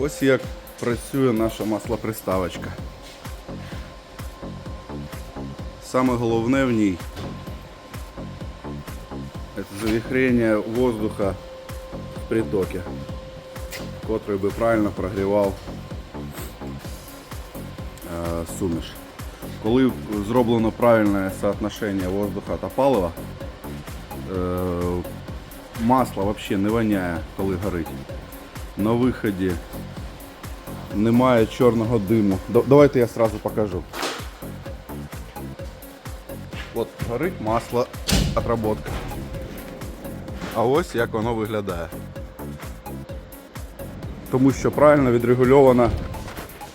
Ось як працює наша маслоприставочка. Саме головне в ній це завіхрення воздуха в притоке, котрий би правильно прогрівав е, суміш. Коли зроблено правильне соотношення воздуха та палива, е, масло взагалі не воняє, коли горить. На виході немає чорного диму. Да- Давайте я сразу покажу. От горить масло, отработка. А ось як воно виглядає. Тому що правильно відрегульовано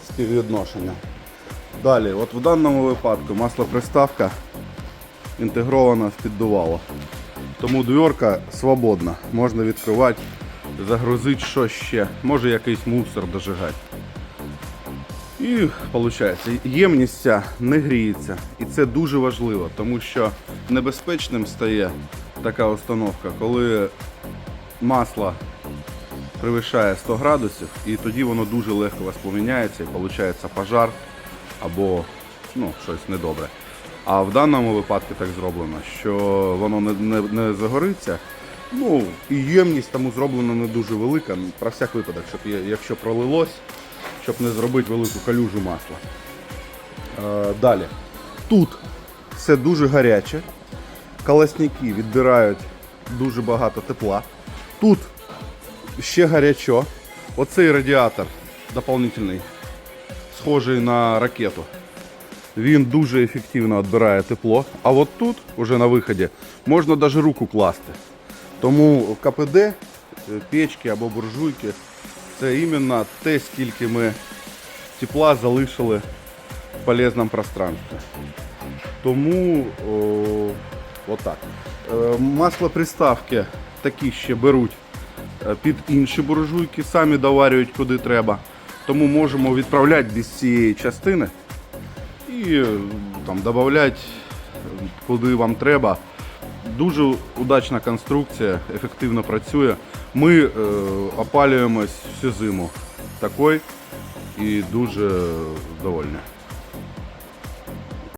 співвідношення. Далі, от в даному випадку маслоприставка інтегрована в піддувало. Тому дверка свободна. Можна відкривати, загрузити що ще. Може якийсь мусор дожигати. І виходить, ємність ця не гріється. І це дуже важливо, тому що небезпечним стає така установка, коли масло перевищає 100 градусів, і тоді воно дуже легко воспламеняється і виходить пожар або ну, щось недобре. А в даному випадку так зроблено, що воно не, не, не загориться. Ну, і ємність тому зроблена не дуже велика, про всяк випадок, щоб якщо пролилось, щоб не зробити велику калюжу масла. Е, далі. Тут все дуже гаряче. Колосники відбирають дуже багато тепла. Тут ще гарячо. Оцей радіатор доповнительний, схожий на ракету. Він дуже ефективно відбирає тепло. А от тут, уже на виході, можна навіть руку класти. Тому КПД, е, печки або буржуйки це іменно те, скільки ми тепла залишили в полезному пространстві. Тому о, отак. Е, Маслоприставки такі ще беруть е, під інші буржуйки, самі доварюють куди треба. Тому можемо відправляти без цієї частини і е, там додати куди вам треба. Дуже удачна конструкція, ефективно працює. Ми е, опалюємось всю зиму такою і дуже довольні.